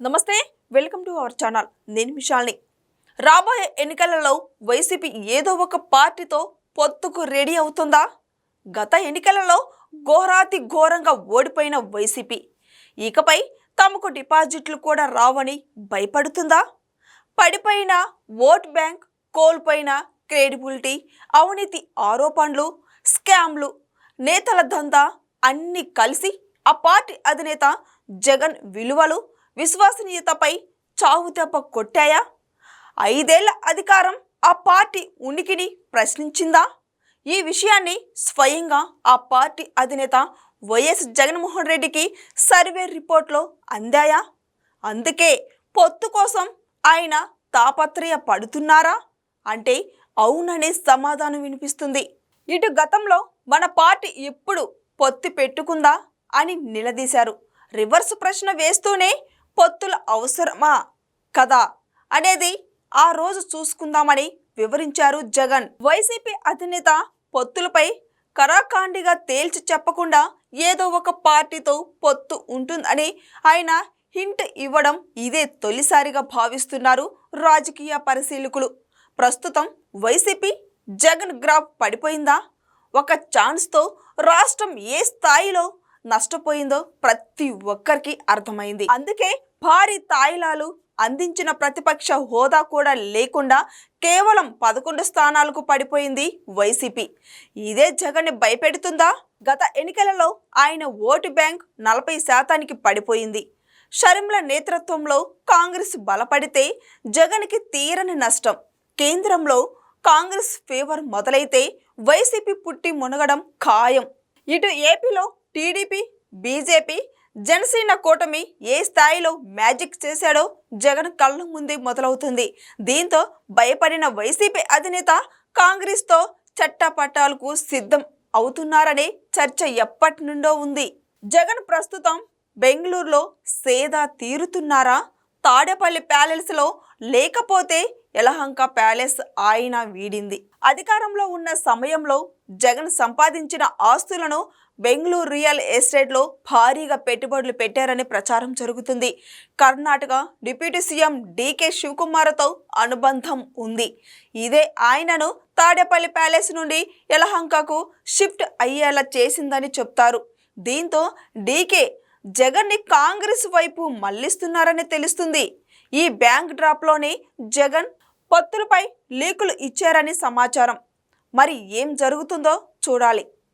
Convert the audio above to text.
నమస్తే welcome to our channel. నేను మిషాల్ని. రాబోయే ఎన్నికలలో వైసీపీ ఏదో ఒక పార్టీతో పొత్తుకు రెడీ అవుతుందా? గత ఎన్నికలలో ఘోరాతి ఘోరంగా ఓడిపోయిన వైసీపీ. ఇకపై తమకు డిపాజిట్లు కూడా రావని భయపడుతుందా? పడిపోయిన ఓట్ బ్యాంక్ కోల్పోయిన క్రెడిబిలిటీ అవినీతి ఆరోపణలు స్కామ్లు నేతల దందా అన్నీ కలిసి ఆ పార్టీ అధినేత జగన్ విలువలు విశ్వసనీయతపై చావుదెబ్బ కొట్టాయా? ఐదేళ్ళ అధికారం ఆ పార్టీ ఉనికిని ప్రశ్నించిందా? ఈ విషయాన్ని స్వయంగా ఆ పార్టీ అధినేత వైఎస్ జగన్మోహన్ రెడ్డికి సర్వే రిపోర్ట్లో అందాయా? అందుకే పొత్తు కోసం ఆయన తాపత్రయ పడుతున్నారా అంటే అవుననే సమాధానం వినిపిస్తుంది. ఇటు గతంలో మన పార్టీ ఎప్పుడు పొత్తు పెట్టుకుందా అని నిలదీశారు. రివర్స్ ప్రశ్న వేస్తూనే పొత్తుల అవసరమా? కదా? అనేది ఆ రోజు చూసుకుందామని వివరించారు జగన్. వైసీపీ అధినేత పొత్తులపై కరాఖండిగా తేల్చి చెప్పకుండా ఏదో ఒక పార్టీతో పొత్తు ఉంటుందని ఆయన హింట్ ఇవ్వడం ఇదే తొలిసారిగా భావిస్తున్నారు రాజకీయ పరిశీలకులు. ప్రస్తుతం వైసీపీ జగన్ గ్రాఫ్ పడిపోయిందా? ఒక ఛాన్స్తో రాష్ట్రం ఏ స్థాయిలో నష్టపోయిందో ప్రతి ఒక్కరికి అర్థమైంది. అందుకే భారీ తాయిలాలు అందించిన ప్రతిపక్ష హోదా కూడా లేకుండా కేవలం పదకొండు స్థానాలకు పడిపోయింది వైసీపీ. ఇదే జగన్ని భయపెడుతుందా? గత ఎన్నికలలో ఆయన ఓటు బ్యాంక్ నలభై శాతానికి పడిపోయింది. షర్మిల నేతృత్వంలో కాంగ్రెస్ బలపడితే జగన్కి తీరని నష్టం. కేంద్రంలో కాంగ్రెస్ ఫేవర్ మొదలైతే వైసీపీ పుట్టి మునగడం ఖాయం. ఇటు ఏపీలో టీడీపీ బీజేపీ జనసేన కూటమి ఏ స్థాయిలో మ్యాజిక్ చేశాడో జగన్ కళ్ళ ముందే మొదలవుతుంది. దీంతో భయపడిన వైసీపీ అధినేత కాంగ్రెస్తో చట్టపట్టాలకు సిద్ధం అవుతున్నారనే చర్చ ఎప్పటి నుండో ఉంది. జగన్ ప్రస్తుతం బెంగళూరులో సేద తీరుతున్నారా? తాడేపల్లి ప్యాలెస్లో లేకపోతే యలహంక ప్యాలెస్ ఆయన వీడింది. అధికారంలో ఉన్న సమయంలో జగన్ సంపాదించిన ఆస్తులను బెంగళూరు రియల్ ఎస్టేట్లో భారీగా పెట్టుబడులు పెట్టారని ప్రచారం జరుగుతుంది. కర్ణాటక డిప్యూటీ సీఎం డీకే శివకుమార్తో అనుబంధం ఉంది. ఇదే ఆయనను తాడేపల్లి ప్యాలెస్ నుండి యలహంకకు షిఫ్ట్ అయ్యేలా చేసిందని చెప్తారు. దీంతో డీకే జగన్ని కాంగ్రెస్ వైపు మళ్ళిస్తున్నారని తెలుస్తుంది. ఈ బ్యాంక్ డ్రాప్లోనే జగన్ పొత్తులపై లీకులు ఇచ్చారని సమాచారం. మరి ఏం జరుగుతుందో చూడాలి.